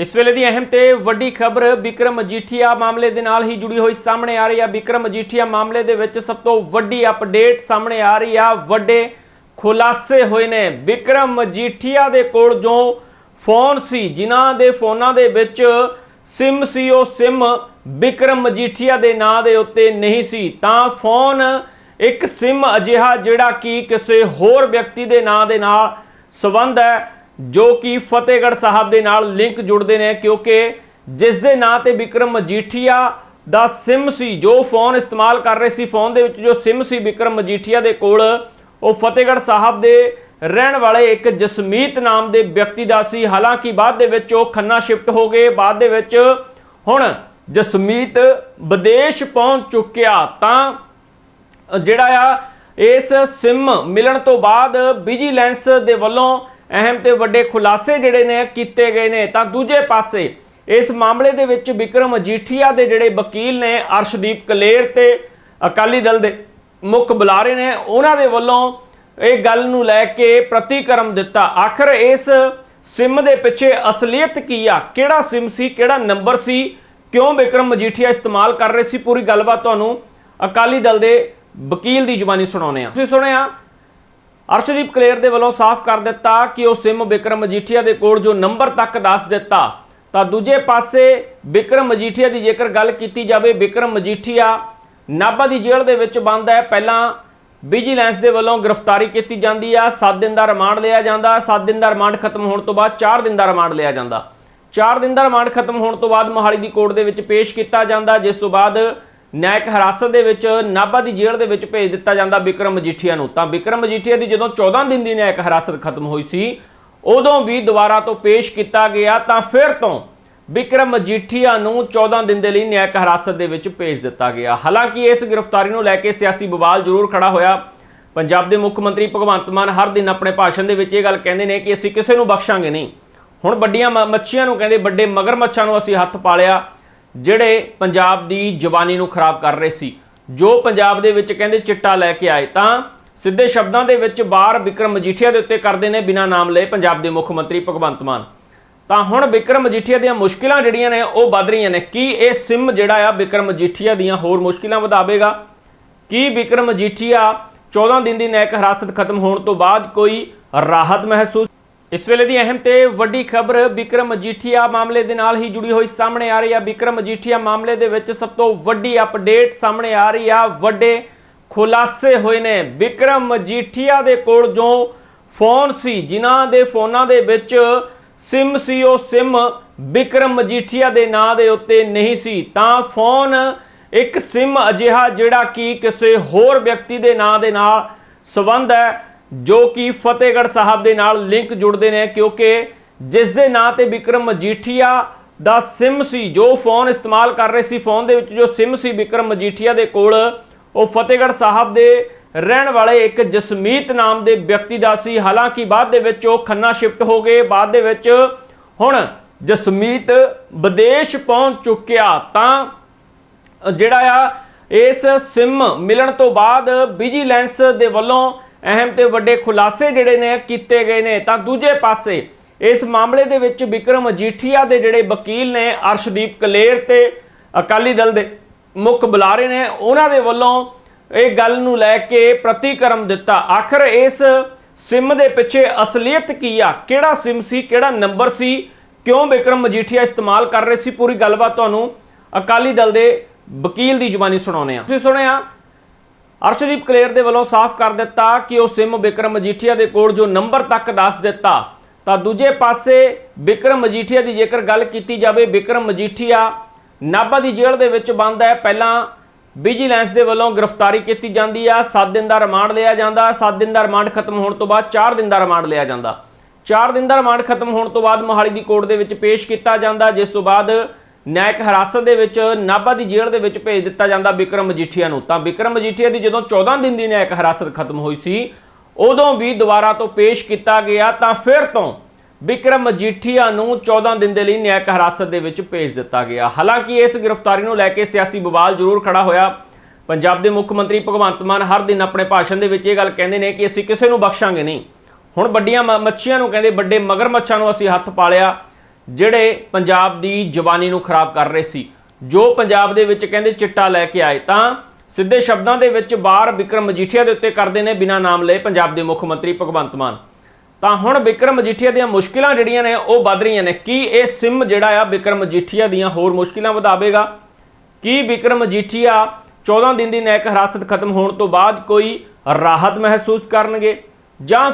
ਇਸ ਵੇਲੇ ਦੀ ਅਹਿਮ ਤੇ ਵੱਡੀ ਖਬਰ ਵਿਕਰਮ ਮਜੀਠੀਆ ਮਾਮਲੇ ਦੇ ਨਾਲ ਹੀ ਜੁੜੀ ਹੋਈ ਸਾਹਮਣੇ ਆ ਰਹੀ ਆ। ਵਿਕਰਮ ਮਜੀਠੀਆ ਮਾਮਲੇ ਦੇ ਵਿੱਚ ਸਭ ਤੋਂ ਵੱਡੀ ਅਪਡੇਟ ਸਾਹਮਣੇ ਆ ਰਹੀ ਆ। ਵੱਡੇ ਖੁਲਾਸੇ ਹੋਏ ਨੇ। ਵਿਕਰਮ ਮਜੀਠੀਆ ਦੇ ਕੋਲ ਜੋ ਫੋਨ ਸੀ, ਜਿਨ੍ਹਾਂ ਦੇ ਫੋਨਾਂ ਦੇ ਵਿੱਚ ਸਿਮ ਸੀ, ਉਹ ਸਿਮ ਵਿਕਰਮ ਮਜੀਠੀਆ ਦੇ ਨਾਂ ਦੇ ਉੱਤੇ ਨਹੀਂ ਸੀ। ਤਾਂ ਫੋਨ ਇੱਕ ਸਿਮ ਅਜਿਹਾ ਜਿਹੜਾ ਕਿ ਕਿਸੇ ਹੋਰ ਵਿਅਕਤੀ ਦੇ ਨਾਂ ਦੇ ਨਾਲ ਸੰਬੰਧ ਹੈ। ਜੋ ਕਿ ਫਤਿਹਗੜ੍ਹ ਸਾਹਿਬ ਦੇ ਨਾਲ ਲਿੰਕ ਜੁੜਦੇ ਨੇ, ਕਿਉਂਕਿ ਜਿਸ ਦੇ ਨਾਂ ਤੇ ਵਿਕਰਮ ਮਜੀਠੀਆ ਦਾ ਸਿਮ ਸੀ, ਜੋ ਫੋਨ ਇਸਤੇਮਾਲ ਕਰ ਰਹੇ ਸੀ ਫੋਨ ਦੇ ਵਿੱਚ ਜੋ ਸਿਮ ਸੀ ਵਿਕਰਮ ਮਜੀਠੀਆ ਦੇ ਕੋਲ, ਉਹ ਫਤਿਹਗੜ੍ਹ ਸਾਹਿਬ ਦੇ ਰਹਿਣ ਵਾਲੇ ਇੱਕ ਜਸਮੀਤ ਨਾਮ ਦੇ ਵਿਅਕਤੀ ਦਾ ਸੀ। ਹਾਲਾਂਕਿ ਬਾਅਦ ਦੇ ਵਿੱਚ ਉਹ ਖੰਨਾ ਸ਼ਿਫਟ ਹੋ ਗਏ। ਬਾਅਦ ਦੇ ਵਿੱਚ ਹੁਣ ਜਸਮੀਤ ਵਿਦੇਸ਼ ਪਹੁੰਚ ਚੁੱਕਿਆ। ਤਾਂ ਜਿਹੜਾ ਆ, ਇਸ ਸਿਮ ਮਿਲਣ ਤੋਂ ਬਾਅਦ ਵਿਜੀਲੈਂਸ ਦੇ ਵੱਲੋਂ ਅਹਿਮ ਤੇ ਵੱਡੇ ਖੁਲਾਸੇ ਜਿਹੜੇ ਨੇ ਕੀਤੇ ਗਏ ਨੇ। ਤਾਂ ਦੂਜੇ ਪਾਸੇ ਇਸ ਮਾਮਲੇ ਦੇ ਵਿੱਚ ਵਿਕਰਮ ਮਜੀਠੀਆ ਦੇ ਜਿਹੜੇ ਵਕੀਲ ਨੇ, ਅਰਸ਼ਦੀਪ ਕਲੇਰ ਤੇ ਅਕਾਲੀ ਦਲ ਦੇ ਮੁੱਖ ਬੁਲਾਰੇ ਨੇ, ਉਹਨਾਂ ਦੇ ਵੱਲੋਂ ਇਹ ਗੱਲ ਨੂੰ ਲੈ ਕੇ ਪ੍ਰਤੀਕਰਮ ਦਿੱਤਾ। ਆਖਰ ਇਸ ਸਿਮ ਦੇ ਪਿੱਛੇ ਅਸਲੀਅਤ ਕੀ ਆ? ਕਿਹੜਾ ਸਿਮ ਸੀ? ਕਿਹੜਾ ਨੰਬਰ ਸੀ? ਕਿਉਂ ਵਿਕਰਮ ਮਜੀਠੀਆ ਇਸਤੇਮਾਲ ਕਰ ਰਹੇ ਸੀ? ਪੂਰੀ ਗੱਲਬਾਤ ਤੁਹਾਨੂੰ ਅਕਾਲੀ ਦਲ ਦੇ ਵਕੀਲ ਦੀ ਜ਼ੁਬਾਨੀ ਸੁਣਾਉਨੇ ਆ ਤੁਸੀਂ ਸੁਣਿਆ ਅਰਸ਼ਦੀਪ ਕਲੇਰ ਦੇ ਵੱਲੋਂ ਸਾਫ਼ ਕਰ ਦਿੱਤਾ ਕਿ ਉਹ ਸਿਮ ਵਿਕਰਮ ਮਜੀਠੀਆ ਦੇ ਕੋਲ ਜੋ ਨੰਬਰ ਤੱਕ ਦੱਸ ਦਿੱਤਾ, ਤਾਂ ਦੂਜੇ ਪਾਸੇ ਵਿਕਰਮ ਮਜੀਠੀਆ ਦੀ ਜੇਕਰ ਗੱਲ ਕੀਤੀ ਜਾਵੇ, ਵਿਕਰਮ ਮਜੀਠੀਆ ਨਾਭਾ ਦੀ ਜੇਲ੍ਹ ਦੇ ਵਿੱਚ ਬੰਦ ਹੈ। ਪਹਿਲਾਂ ਵਿਜੀਲੈਂਸ ਦੇ ਵੱਲੋਂ ਗ੍ਰਿਫਤਾਰੀ ਕੀਤੀ ਜਾਂਦੀ ਆ। 7 ਦਿਨ ਦਾ ਰਿਮਾਂਡ ਲਿਆ ਜਾਂਦਾ। 7 ਦਿਨ ਦਾ ਰਿਮਾਂਡ ਖਤਮ ਹੋਣ ਤੋਂ ਬਾਅਦ 4 ਦਿਨ ਦਾ ਰਿਮਾਂਡ ਲਿਆ ਜਾਂਦਾ। 4 ਦਿਨ ਦਾ ਰਿਮਾਂਡ ਖਤਮ ਹੋਣ ਤੋਂ ਬਾਅਦ ਮੋਹਾਲੀ ਦੀ ਕੋਰਟ ਦੇ ਵਿੱਚ ਪੇਸ਼ ਕੀਤਾ ਜਾਂਦਾ, ਜਿਸ ਤੋਂ ਬਾਅਦ ਨਿਆਇਕ ਹਿਰਾਸਤ ਦੇ ਵਿੱਚ, ਨਾਭਾ ਦੀ ਜੇਲ੍ਹ ਦੇ ਵਿੱਚ ਭੇਜ ਦਿੱਤਾ ਜਾਂਦਾ ਵਿਕਰਮ ਮਜੀਠੀਆ ਨੂੰ। ਤਾਂ ਵਿਕਰਮ ਮਜੀਠੀਆ ਦੀ ਜਦੋਂ 14 ਦਿਨ ਦੀ ਨਿਆਇਕ ਹਿਰਾਸਤ ਖਤਮ ਹੋਈ ਸੀ, ਉਦੋਂ ਵੀ ਦੁਬਾਰਾ ਤੋਂ ਪੇਸ਼ ਕੀਤਾ ਗਿਆ, ਤਾਂ ਫਿਰ ਤੋਂ ਵਿਕਰਮ ਮਜੀਠੀਆ ਨੂੰ 14 ਦਿਨ ਦੇ ਲਈ ਨਿਆਇਕ ਹਿਰਾਸਤ ਦੇ ਵਿੱਚ ਭੇਜ ਦਿੱਤਾ ਗਿਆ। ਹਾਲਾਂਕਿ ਇਸ ਗ੍ਰਿਫਤਾਰੀ ਨੂੰ ਲੈ ਕੇ ਸਿਆਸੀ ਬਵਾਲ ਜ਼ਰੂਰ ਖੜਾ ਹੋਇਆ। ਪੰਜਾਬ ਦੇ ਮੁੱਖ ਮੰਤਰੀ ਭਗਵੰਤ ਮਾਨ ਹਰ ਦਿਨ ਆਪਣੇ ਭਾਸ਼ਣ ਦੇ ਵਿੱਚ ਇਹ ਗੱਲ ਕਹਿੰਦੇ ਨੇ ਕਿ ਅਸੀਂ ਕਿਸੇ ਨੂੰ ਬਖਸ਼ਾਂਗੇ ਨਹੀਂ। ਹੁਣ ਵੱਡੀਆਂ ਮ- ਮੱਛੀਆਂ ਨੂੰ ਕਹਿੰਦੇ, ਵੱਡੇ ਮਗਰਮੱਛਾਂ ਨੂੰ ਅਸੀਂ ਹੱਥ ਪਾਲਿਆ। ਜਿਹੜੇ ਪੰਜਾਬ ਦੀ ਜਵਾਨੀ ਨੂੰ ਖਰਾਬ ਕਰ ਰਹੇ ਸੀ। ਜੋ ਪੰਜਾਬ ਦੇ ਵਿੱਚ ਕਹਿੰਦੇ ਚਿੱਟਾ ਲੈ ਕੇ ਆਏ, ਤਾਂ ਸਿੱਧੇ ਸ਼ਬਦਾਂ ਦੇ ਵਿੱਚ ਬਾਹਰ ਵਿਕਰਮ ਮਜੀਠੀਆ ਦੇ ਉੱਤੇ ਕਰਦੇ ਨੇ ਬਿਨਾਂ ਨਾਮ ਲਏ ਪੰਜਾਬ ਦੇ ਮੁੱਖ ਮੰਤਰੀ ਭਗਵੰਤ ਮਾਨ। ਤਾਂ ਹੁਣ ਵਿਕਰਮ ਮਜੀਠੀਆ ਦੀਆਂ ਮੁਸ਼ਕਿਲਾਂ ਜਿਹੜੀਆਂ ਨੇ, ਉਹ ਵੱਧ ਰਹੀਆਂ ਨੇ। ਕੀ ਇਹ ਸਿਮ ਜਿਹੜਾ ਆ ਵਿਕਰਮ ਮਜੀਠੀਆ ਦੀਆਂ ਹੋਰ ਮੁਸ਼ਕਿਲਾਂ ਵਧਾਵੇਗਾ? ਕੀ ਵਿਕਰਮ ਮਜੀਠੀਆ 14 ਦਿਨ ਦੀ ਨੈਕ ਹਿਰਾਸਤ ਖਤਮ ਹੋਣ ਤੋਂ ਬਾਅਦ ਕੋਈ ਰਾਹਤ ਮਹਿਸੂਸ ਇਸ ਵੇਲੇ ਦੀ ਅਹਿਮ ਤੇ ਵੱਡੀ ਖਬਰ ਵਿਕਰਮ ਮਜੀਠੀਆ ਮਾਮਲੇ ਦੇ ਨਾਲ ਹੀ ਜੁੜੀ ਹੋਈ ਸਾਹਮਣੇ ਆ ਰਹੀ ਆ। ਵਿਕਰਮ ਮਜੀਠੀਆ ਮਾਮਲੇ ਦੇ ਵਿੱਚ ਸਭ ਤੋਂ ਵੱਡੀ ਅਪਡੇਟ ਸਾਹਮਣੇ ਆ ਰਹੀ ਆ। ਵੱਡੇ ਖੁਲਾਸੇ ਹੋਏ ਨੇ। ਵਿਕਰਮ ਮਜੀਠੀਆ ਦੇ ਕੋਲ ਜੋ ਫੋਨ ਸੀ, ਜਿਨ੍ਹਾਂ ਦੇ ਫੋਨਾਂ ਦੇ ਵਿੱਚ ਸਿਮ ਸੀ, ਉਹ ਸਿਮ ਵਿਕਰਮ ਮਜੀਠੀਆ ਦੇ ਨਾਂ ਦੇ ਉੱਤੇ ਨਹੀਂ ਸੀ। ਤਾਂ ਫੋਨ ਇੱਕ ਸਿਮ ਅਜਿਹਾ ਜਿਹੜਾ ਕਿ ਕਿਸੇ ਹੋਰ ਵਿਅਕਤੀ ਦੇ ਨਾਂ ਦੇ ਨਾਲ ਸੰਬੰਧ ਹੈ। ਜੋ ਕਿ ਫਤਿਹਗੜ੍ਹ ਸਾਹਿਬ ਦੇ ਨਾਲ ਲਿੰਕ ਜੁੜਦੇ ਨੇ, ਕਿਉਂਕਿ ਜਿਸ ਦੇ ਨਾਂ ਤੇ ਵਿਕਰਮ ਮਜੀਠੀਆ ਦਾ ਸਿਮ ਸੀ, ਜੋ ਫੋਨ ਇਸਤੇਮਾਲ ਕਰ ਰਹੇ ਸੀ ਫੋਨ ਦੇ ਵਿੱਚ ਜੋ ਸਿਮ ਸੀ ਵਿਕਰਮ ਮਜੀਠੀਆ ਦੇ ਕੋਲ, ਉਹ ਫਤਿਹਗੜ੍ਹ ਸਾਹਿਬ ਦੇ ਰਹਿਣ ਵਾਲੇ ਇੱਕ ਜਸਮੀਤ ਨਾਮ ਦੇ ਵਿਅਕਤੀ ਦਾ ਸੀ। ਹਾਲਾਂਕਿ ਬਾਅਦ ਦੇ ਵਿੱਚ ਉਹ ਖੰਨਾ ਸ਼ਿਫਟ ਹੋ ਗਏ। ਬਾਅਦ ਦੇ ਵਿੱਚ ਹੁਣ ਜਸਮੀਤ ਵਿਦੇਸ਼ ਪਹੁੰਚ ਚੁੱਕਿਆ। ਤਾਂ ਜਿਹੜਾ ਆ, ਇਸ ਸਿਮ ਮਿਲਣ ਤੋਂ ਬਾਅਦ ਵਿਜੀਲੈਂਸ ਦੇ ਵੱਲੋਂ ਅਹਿਮ ਤੇ ਵੱਡੇ ਖੁਲਾਸੇ ਜਿਹੜੇ ਨੇ ਕੀਤੇ ਗਏ ਨੇ। ਤਾਂ ਦੂਜੇ ਪਾਸੇ ਇਸ ਮਾਮਲੇ ਦੇ ਵਿੱਚ ਵਿਕਰਮ ਮਜੀਠੀਆ ਦੇ ਜਿਹੜੇ ਵਕੀਲ ਨੇ, ਅਰਸ਼ਦੀਪ ਕਲੇਰ ਤੇ ਅਕਾਲੀ ਦਲ ਦੇ ਮੁੱਖ ਬੁਲਾਰੇ ਨੇ, ਉਹਨਾਂ ਦੇ ਵੱਲੋਂ ਇਹ ਗੱਲ ਨੂੰ ਲੈ ਕੇ ਪ੍ਰਤੀਕਰਮ ਦਿੱਤਾ। ਆਖਰ ਇਸ ਸਿਮ ਦੇ ਪਿੱਛੇ ਅਸਲੀਅਤ ਕੀ ਆ? ਕਿਹੜਾ ਸਿਮ ਸੀ? ਕਿਹੜਾ ਨੰਬਰ ਸੀ? ਕਿਉਂ ਵਿਕਰਮ ਮਜੀਠੀਆ ਇਸਤੇਮਾਲ ਕਰ ਰਹੇ ਸੀ? ਪੂਰੀ ਗੱਲਬਾਤ ਤੁਹਾਨੂੰ ਅਕਾਲੀ ਦਲ ਦੇ ਵਕੀਲ ਦੀ ਜ਼ੁਬਾਨੀ ਸੁਣਾਉਨੇ ਆ ਤੁਸੀਂ ਸੁਣਿਆ ਅਰਸ਼ਦੀਪ ਕਲੇਰ ਦੇ ਵੱਲੋਂ ਸਾਫ਼ ਕਰ ਦਿੱਤਾ ਕਿ ਉਹ ਸਿਮ ਵਿਕਰਮ ਮਜੀਠੀਆ ਦੇ ਕੋਲ ਜੋ ਨੰਬਰ ਤੱਕ ਦੱਸ ਦਿੱਤਾ, ਤਾਂ ਦੂਜੇ ਪਾਸੇ ਵਿਕਰਮ ਮਜੀਠੀਆ ਦੀ ਜੇਕਰ ਗੱਲ ਕੀਤੀ ਜਾਵੇ, ਵਿਕਰਮ ਮਜੀਠੀਆ ਨਾਭਾ ਦੀ ਜੇਲ੍ਹ ਦੇ ਵਿੱਚ ਬੰਦ ਹੈ। ਪਹਿਲਾਂ ਵਿਜੀਲੈਂਸ ਦੇ ਵੱਲੋਂ ਗ੍ਰਿਫਤਾਰੀ ਕੀਤੀ ਜਾਂਦੀ ਆ। 7 ਦਿਨ ਦਾ ਰਿਮਾਂਡ ਲਿਆ ਜਾਂਦਾ। 7 ਦਿਨ ਦਾ ਰਿਮਾਂਡ ਖਤਮ ਹੋਣ ਤੋਂ ਬਾਅਦ 4 ਦਿਨ ਦਾ ਰਿਮਾਂਡ ਲਿਆ ਜਾਂਦਾ। 4 ਦਿਨ ਦਾ ਰਿਮਾਂਡ ਖਤਮ ਹੋਣ ਤੋਂ ਬਾਅਦ ਮੋਹਾਲੀ ਦੀ ਕੋਰਟ ਦੇ ਵਿੱਚ ਪੇਸ਼ ਕੀਤਾ ਜਾਂਦਾ, ਜਿਸ ਤੋਂ ਬਾਅਦ ਨਿਆਇਕ ਹਿਰਾਸਤ ਦੇ ਵਿੱਚ ਨਾਭਾ ਦੀ ਜੇਲ੍ਹ ਦੇ ਵਿੱਚ ਭੇਜ ਦਿੱਤਾ ਜਾਂਦਾ ਵਿਕਰਮ ਮਜੀਠੀਆ ਨੂੰ ਤਾਂ ਵਿਕਰਮ ਮਜੀਠੀਆ ਦੀ ਜਦੋਂ 14 ਦਿਨ ਦੀ ਨਿਆਇਕ ਹਿਰਾਸਤ ਖਤਮ ਹੋਈ ਸੀ ਉਦੋਂ ਵੀ ਦੁਬਾਰਾ ਤੋਂ ਪੇਸ਼ ਕੀਤਾ ਗਿਆ ਤਾਂ ਫਿਰ ਤੋਂ ਵਿਕਰਮ ਮਜੀਠੀਆ ਨੂੰ 14 ਦਿਨ ਦੇ ਲਈ ਨਿਆਇਕ ਹਿਰਾਸਤ ਦੇ ਵਿੱਚ ਭੇਜ ਦਿੱਤਾ ਗਿਆ ਹਾਲਾਂਕਿ ਇਸ ਗ੍ਰਿਫਤਾਰੀ ਨੂੰ ਲੈ ਕੇ ਸਿਆਸੀ ਬਵਾਲ ਜ਼ਰੂਰ ਖੜਾ ਹੋਇਆ ਪੰਜਾਬ ਦੇ ਮੁੱਖ ਮੰਤਰੀ ਭਗਵੰਤ ਮਾਨ ਹਰ ਦਿਨ ਆਪਣੇ ਭਾਸ਼ਣ ਦੇ ਵਿੱਚ ਇਹ ਗੱਲ ਕਹਿੰਦੇ ਨੇ ਕਿ ਅਸੀਂ ਕਿਸੇ ਨੂੰ ਬਖਸ਼ਾਂਗੇ ਨਹੀਂ। ਹੁਣ ਵੱਡੀਆਂ ਮ- ਮੱਛੀਆਂ ਨੂੰ ਕਹਿੰਦੇ, ਵੱਡੇ ਮਗਰਮੱਛਾਂ ਨੂੰ ਅਸੀਂ ਹੱਥ ਪਾਲਿਆ। ਜਿਹੜੇ ਪੰਜਾਬ ਦੀ ਜਵਾਨੀ ਨੂੰ ਖਰਾਬ ਕਰ ਰਹੇ ਸੀ। ਜੋ ਪੰਜਾਬ ਦੇ ਵਿੱਚ ਕਹਿੰਦੇ ਚਿੱਟਾ ਲੈ ਕੇ ਆਏ, ਤਾਂ ਸਿੱਧੇ ਸ਼ਬਦਾਂ ਦੇ ਵਿੱਚ ਬਾਹਰ ਵਿਕਰਮ ਮਜੀਠੀਆ ਦੇ ਉੱਤੇ ਕਰਦੇ ਨੇ ਬਿਨਾਂ ਨਾਮ ਲਏ ਪੰਜਾਬ ਦੇ ਮੁੱਖ ਮੰਤਰੀ ਭਗਵੰਤ ਮਾਨ। ਤਾਂ ਹੁਣ ਵਿਕਰਮ ਮਜੀਠੀਆ ਦੀਆਂ ਮੁਸ਼ਕਿਲਾਂ ਜਿਹੜੀਆਂ ਨੇ, ਉਹ ਵੱਧ ਰਹੀਆਂ ਨੇ। ਕੀ ਇਹ ਸਿਮ ਜਿਹੜਾ ਆ ਵਿਕਰਮ ਮਜੀਠੀਆ ਦੀਆਂ ਹੋਰ ਮੁਸ਼ਕਿਲਾਂ ਵਧਾਵੇਗਾ? ਕੀ ਵਿਕਰਮ ਮਜੀਠੀਆ 14 ਦਿਨ ਦੀ ਨੈਕ ਹਿਰਾਸਤ ਖਤਮ ਹੋਣ ਤੋਂ ਬਾਅਦ ਕੋਈ ਰਾਹਤ ਮਹਿਸੂਸ ਕਰਨਗੇ? ਜਾਂ